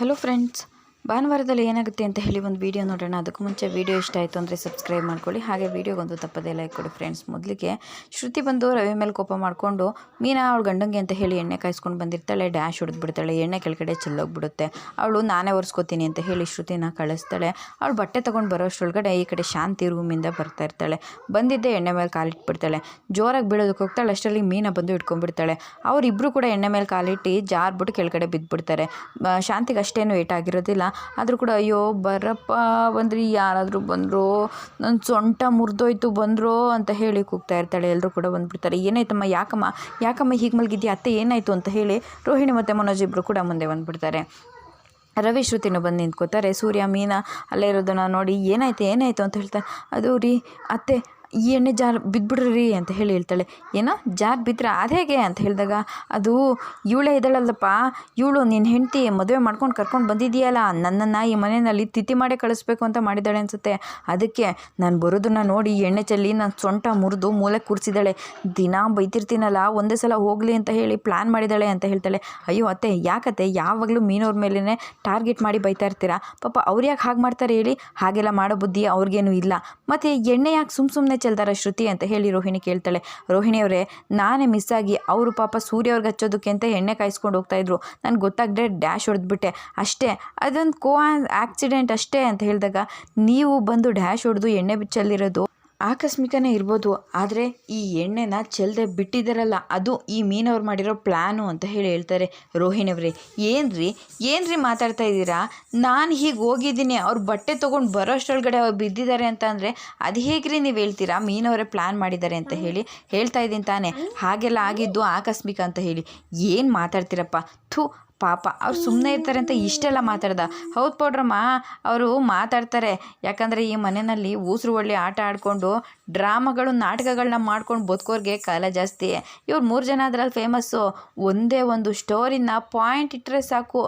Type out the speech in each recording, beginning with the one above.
Hello friends ಭಾನುವಾರದಲ್ಲಿ ಏನಾಗುತ್ತೆ ಅಂತ ಹೇಳಿ ಒಂದು ವೀಡಿಯೋ ನೋಡೋಣ. ಅದಕ್ಕೂ ಮುಂಚೆ ವೀಡಿಯೋ ಇಷ್ಟ ಆಯಿತು ಅಂದರೆ ಸಬ್ಸ್ಕ್ರೈಬ್ ಮಾಡ್ಕೊಳ್ಳಿ. ಹಾಗೆ ವೀಡಿಯೋಗೊಂದು ತಪ್ಪದೇ ಲೈಕ್ ಕೊಡಿ ಫ್ರೆಂಡ್ಸ್ ಮೊದಲಿಗೆ ಶ್ರುತಿ ಬಂದು ರವಿ ಮೇಲೆ ಕೋಪ ಮಾಡಿಕೊಂಡು, ಮೀನಾ, ಅವಳು ಗಂಡಂಗೆ ಅಂತ ಹೇಳಿ ಎಣ್ಣೆ ಕಾಯಿಸ್ಕೊಂಡು ಬಂದಿರ್ತಾಳೆ ಡ್ಯಾಶ್ ಹೊಡೆದ್ಬಿಡ್ತಾಳೆ, ಎಣ್ಣೆ ಕೆಳಗಡೆ ಚೆಲ್ಲೋಗ್ಬಿಡುತ್ತೆ. ಅವಳು ನಾನೇ ಒರೆಸ್ಕೋತೀನಿ ಅಂತ ಹೇಳಿ ಶ್ರುತಿನ ಕಳಿಸ್ತಾಳೆ. ಅವಳು ಬಟ್ಟೆ ತೊಗೊಂಡು ಬರೋಷ್ಟ್ರೊಳಗಡೆ ಈ ಕಡೆ ಶಾಂತಿ ರೂಮಿಂದ ಬರ್ತಾ ಇರ್ತಾಳೆ. ಬಂದಿದ್ದೆ ಎಣ್ಣೆ ಮೇಲೆ ಕಾಲಿಟ್ಬಿಡ್ತಾಳೆ ಜೋರಾಗಿ ಬೀಳೋದಕ್ಕೆ ಹೋಗ್ತಾಳೆ. ಅಷ್ಟರಲ್ಲಿ ಮೀನಾ ಬಂದು ಇಟ್ಕೊಂಡ್ಬಿಡ್ತಾಳೆ ಅವರಿಬ್ಬರು ಕೂಡ ಎಣ್ಣೆ ಮೇಲೆ ಕಾಲಿಟ್ಟು ಜಾರ್ಬಿಟ್ಟು ಕೆಳಗಡೆ ಬಿದ್ದುಬಿಡ್ತಾರೆ ಶಾಂತಿಗೆ ಅಷ್ಟೇನು ಏಟ್ ಆಗಿರೋದಿಲ್ಲ. ಆದರೂ ಕೂಡ, ಅಯ್ಯೋ, ಬರಪ್ಪ, ಬಂದ್ರಿ, ಯಾರಾದರೂ ಬಂದರು ನನ್ನ ಸೊಂಟ ಮುರಿದೋಯ್ತು, ಬಂದರೋ ಅಂತ ಹೇಳಿ ಕೂಗ್ತಾ ಇರ್ತಾಳೆ. ಎಲ್ಲರೂ ಕೂಡ ಬಂದುಬಿಡ್ತಾರೆ. ಏನಾಯ್ತಮ್ಮ, ಯಾಕಮ್ಮ ಯಾಕಮ್ಮ ಹೀಗೆ ಮಲಗಿದ್ಯಾ ಅತ್ತೆ ಏನಾಯಿತು? ಅಂತ ಹೇಳಿ ರೋಹಿಣಿ ಮತ್ತು ಮನೋಜ್ ಇಬ್ಬರು ಕೂಡ ಮುಂದೆ ಬಂದುಬಿಡ್ತಾರೆ. ರವಿ ಶ್ರುತಿನೂ ಬಂದು ನಿಂತ್ಕೋತಾರೆ. ಸೂರ್ಯ, ಮೀನಾ, ಅಲ್ಲೇ ಇರೋದನ್ನ ನೋಡಿ, ಏನಾಯ್ತು, ಏನಾಯಿತು? ಅಂತ ಹೇಳ್ತಾರೆ. ಅದು ರೀ, ಅತ್ತೆ ಈ ಎಣ್ಣೆ ಜಾರ್ ಬಿದ್ದುಬಿಡ್ರಿ ಅಂತ ಹೇಳಿ ಹೇಳ್ತಾಳೆ. ಏನೋ ಜಾರ್ ಬಿದ್ದರೆ ಅದು ಹೇಗೆ ಅಂತ ಹೇಳಿದಾಗ, ಅದು ಇವಳೇ ಇದ್ದಾಳಲ್ಲಪ್ಪ, ಇವಳು ನಿನ್ನ ಹೆಂಡತಿ ಮದುವೆ ಮಾಡ್ಕೊಂಡು ಕರ್ಕೊಂಡು ಬಂದಿದೆಯಲ್ಲ, ನನ್ನನ್ನು ಈ ಮನೆಯಲ್ಲಿ ತಿಥಿ ಮಾಡೇ ಕಳಿಸ್ಬೇಕು ಅಂತ ಮಾಡಿದ್ದಾಳೆ ಅನಿಸುತ್ತೆ. ಅದಕ್ಕೆ ನಾನು ಬರೋದನ್ನು ನೋಡಿ ಎಣ್ಣೆ ಚೆಲ್ಲಿ ನಾನು ಸೊಂಟ ಮುರಿದು ಮೂಲೆ ಕೂರಿಸಿದ್ದಾಳೆ ದಿನ ಬೈತಿರ್ತೀನಲ್ಲ, ಒಂದೇ ಸಲ ಹೋಗಲಿ ಅಂತ ಹೇಳಿ ಪ್ಲ್ಯಾನ್ ಮಾಡಿದ್ದಾಳೆ ಅಂತ ಹೇಳ್ತಾಳೆ. ಅಯ್ಯೋ ಅತ್ತೆ, ಯಾಕತ್ತೆ? ಯಾವಾಗಲೂ ಮೀನವ್ರ ಮೇಲೇ ಟಾರ್ಗೆಟ್ ಮಾಡಿ ಬೈತಾ ಇರ್ತೀರಾ? ಪಾಪ ಅವ್ರು ಯಾಕೆ ಹಾಗೆ ಮಾಡ್ತಾರೆ ಹೇಳಿ? ಹಾಗೆಲ್ಲ ಮಾಡೋ ಬುದ್ಧಿ ಅವ್ರಿಗೇನು ಇಲ್ಲ. ಮತ್ತು ಎಣ್ಣೆ ಯಾಕೆ ಸುಮ್ಮ ಸುಮ್ಮನೆ ಚೆಲ್ದಾರ ಶ್ರುತಿ ಅಂತ ಹೇಳಿ ರೋಹಿಣಿ ಕೇಳ್ತಾಳೆ. ರೋಹಿಣಿಯವರೇ ನಾನೇ ಮಿಸ್ ಆಗಿ ಅವರು ಪಾಪ ಸೂರ್ಯ ಅವ್ರಿಗೆ ಹಚ್ಚೋದಕ್ಕೆ ಅಂತ ಎಣ್ಣೆ ಕಾಯಿಸ್ಕೊಂಡು ಹೋಗ್ತಾಯಿದ್ರು ನನಗೆ ಗೊತ್ತಾಗದೆ ಡ್ಯಾಶ್ ಹೊಡೆದ್ಬಿಟ್ಟೆ. ಅಷ್ಟೇ, ಅದೊಂದು ಕೋ ಆಕ್ಸಿಡೆಂಟ್ ಅಷ್ಟೇ ಅಂತ ಹೇಳಿದಾಗ, ನೀವು ಬಂದು ಡ್ಯಾಶ್ ಹೊಡೆದು ಎಣ್ಣೆ ಚೆಲ್ಲಿರೋದು ಆಕಸ್ಮಿಕನೇ ಇರ್ಬೋದು, ಆದರೆ ಈ ಎಣ್ಣೆನ ಚೆಲ್ಲದೆ ಬಿಟ್ಟಿದ್ದಾರಲ್ಲ, ಅದು ಈ ಮೀನವ್ರು ಮಾಡಿರೋ ಪ್ಲ್ಯಾನು ಅಂತ ಹೇಳಿ ಹೇಳ್ತಾರೆ ರೋಹಿಣಿಯವ್ರೆ ಏನ್ರಿ ಏನ್ರಿ ಮಾತಾಡ್ತಾ ಇದ್ದೀರಾ? ನಾನು ಹೀಗೆ ಹೋಗಿದ್ದೀನಿ, ಅವ್ರು ಬಟ್ಟೆ ತೊಗೊಂಡು ಬರೋಷ್ಟೊಳಗಡೆ ಅವ್ರು ಬಿದ್ದಿದ್ದಾರೆ ಅಂತ ಅಂದರೆ ಅದು ಹೇಗ್ರಿ ನೀವು ಹೇಳ್ತೀರಾ? ಮೀನವರೇ ಪ್ಲ್ಯಾನ್ ಮಾಡಿದ್ದಾರೆ ಅಂತ ಹೇಳಿ ಹೇಳ್ತಾ ಇದ್ದೀನಿ ತಾನೇ. ಹಾಗೆಲ್ಲ ಆಗಿದ್ದು ಆಕಸ್ಮಿಕ ಅಂತ ಹೇಳಿ. ಏನು ಮಾತಾಡ್ತೀರಪ್ಪ? ಥೂ ಪಾಪ. ಅವ್ರು ಸುಮ್ಮನೆ ಇರ್ತಾರೆ ಅಂತ ಇಷ್ಟೆಲ್ಲ ಮಾತಾಡ್ದ. ಹೌದು ಪೌಡ್ರಮ್ಮ, ಅವರು ಮಾತಾಡ್ತಾರೆ. ಯಾಕಂದರೆ ಈ ಮನೆಯಲ್ಲಿ ಊಸರು ಒಳ್ಳೆ ಆಟ ಆಡಿಕೊಂಡು ಡ್ರಾಮಾಗಳು ನಾಟಕಗಳನ್ನ ಮಾಡ್ಕೊಂಡು ಬದುಕೋರ್ಗೆ ಕಾಲ ಜಾಸ್ತಿ. ಇವ್ರು ಮೂರು ಜನ ಅದ್ರಲ್ಲಿ ಫೇಮಸ್ಸು ಒಂದೇ ಒಂದು ಸ್ಟೋರಿನ ಪಾಯಿಂಟ್ ಇಟ್ಟರೆ ಸಾಕು.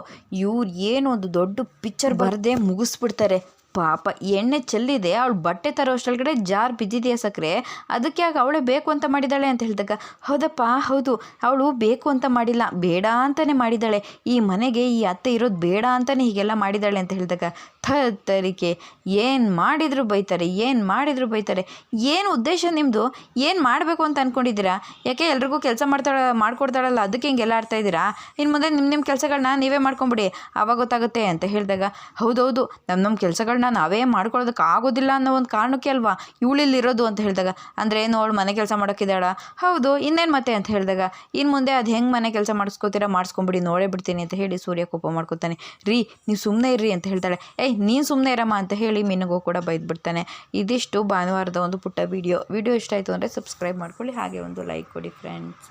ಇವ್ರು ಏನು ಒಂದು ದೊಡ್ಡ ಪಿಕ್ಚರ್ ಬರದೇ ಮುಗಿಸ್ಬಿಡ್ತಾರೆ. ಪಾಪ, ಎಣ್ಣೆ ಚೆಲ್ಲಿದೆ, ಅವಳು ಬಟ್ಟೆ ತರೋ ಅಷ್ಟೊಳಗಡೆ ಜಾರ್ ಬಿದ್ದಿದೆಯಾ ಸಕ್ಕರೆ ಅದಕ್ಕೆ ಯಾಕೆ ಅವಳೇ ಬೇಕು ಅಂತ ಮಾಡಿದ್ದಾಳೆ ಅಂತ ಹೇಳಿದಾಗ, ಹೌದಪ್ಪ, ಹೌದು, ಅವಳು ಬೇಕು ಅಂತ ಮಾಡಿಲ್ಲ, ಬೇಡ ಅಂತಲೇ ಮಾಡಿದ್ದಾಳೆ ಈ ಮನೆಗೆ ಈ ಅತ್ತೆ ಇರೋದು ಬೇಡ ಅಂತಲೇ ಹೀಗೆಲ್ಲ ಮಾಡಿದ್ದಾಳೆ ಅಂತ ಹೇಳಿದಾಗ ತರಿಕೆ ಏನು ಮಾಡಿದರೂ ಬೈತಾರೆ, ಏನು ಮಾಡಿದರೂ ಬೈತಾರೆ, ಏನು ಉದ್ದೇಶ ನಿಮ್ಮದು ಏನು ಮಾಡಬೇಕು ಅಂತ ಅಂದ್ಕೊಂಡಿದ್ದೀರಾ ಯಾಕೆ ಎಲ್ರಿಗೂ ಕೆಲಸ ಮಾಡ್ತಾಳೆ, ಮಾಡ್ಕೊಡ್ತಾಳಲ್ಲ, ಅದಕ್ಕೆ ಹಿಂಗೆಲ್ಲ ಆಡ್ತಾ ಇದ್ದೀರಾ? ಇನ್ನು ಮುಂದೆ ನಿಮ್ಮ ನಿಮ್ಮ ಕೆಲಸಗಳನ್ನ ನೀವೇ ಮಾಡ್ಕೊಂಬಿಡಿ ಆವಾಗ ಗೊತ್ತಾಗುತ್ತೆ ಅಂತ ಹೇಳಿದಾಗ, ಹೌದೌದು ನಮ್ಮ ನಮ್ಮ ಕೆಲಸಗಳನ್ನ ನಾವೇ ಮಾಡ್ಕೊಳ್ಳೋದಕ್ಕೆ ಆಗೋದಿಲ್ಲ ಅನ್ನೋ ಒಂದು ಕಾರಣಕ್ಕೆ ಅಲ್ವಾ? ಇವಳಿಲ್ಲಿರೋದು ಅಂತ ಹೇಳಿದಾಗ, ಅಂದರೆ ಏನು ಅವಳು ಮನೆ ಕೆಲಸ ಮಾಡೋಕ್ಕಿದ್ದಾಳ? ಹೌದು, ಇನ್ನೇನು ಮತ್ತೆ ಅಂತ ಹೇಳಿದಾಗ ಇನ್ನು ಮುಂದೆ ಅದು ಹೆಂಗೆ ಮನೆ ಕೆಲಸ ಮಾಡಿಸ್ಕೋತೀರಾ, ಮಾಡಿಸ್ಕೊಂಬಿಡಿ, ನೋಡೇ ಬಿಡ್ತೀನಿ ಅಂತ ಹೇಳಿ ಸೂರ್ಯ ಕೋಪ ಮಾಡ್ಕೊತಾನೆ. ರೀ, ನೀವು ಸುಮ್ಮನೆ ಇರ್ರಿ ಅಂತ ಹೇಳ್ತಾಳೆ. ಏಯ್ ನೀನು ಸುಮ್ಮನೆ ಇರಮ್ಮ ಅಂತ ಹೇಳಿ ಮಿನಗೂ ಕೂಡ ಬೈದ್ಬಿಡ್ತಾನೆ. ಇದಿಷ್ಟು ಭಾನುವಾರದ ಒಂದು ಪುಟ್ಟ ವಿಡಿಯೋ ವಿಡಿಯೋ ಇಷ್ಟ ಆಯಿತು ಅಂದರೆ ಸಬ್ಸ್ಕ್ರೈಬ್ ಮಾಡ್ಕೊಳ್ಳಿ. ಹಾಗೆ ಒಂದು ಲೈಕ್ ಕೊಡಿ ಫ್ರೆಂಡ್ಸ್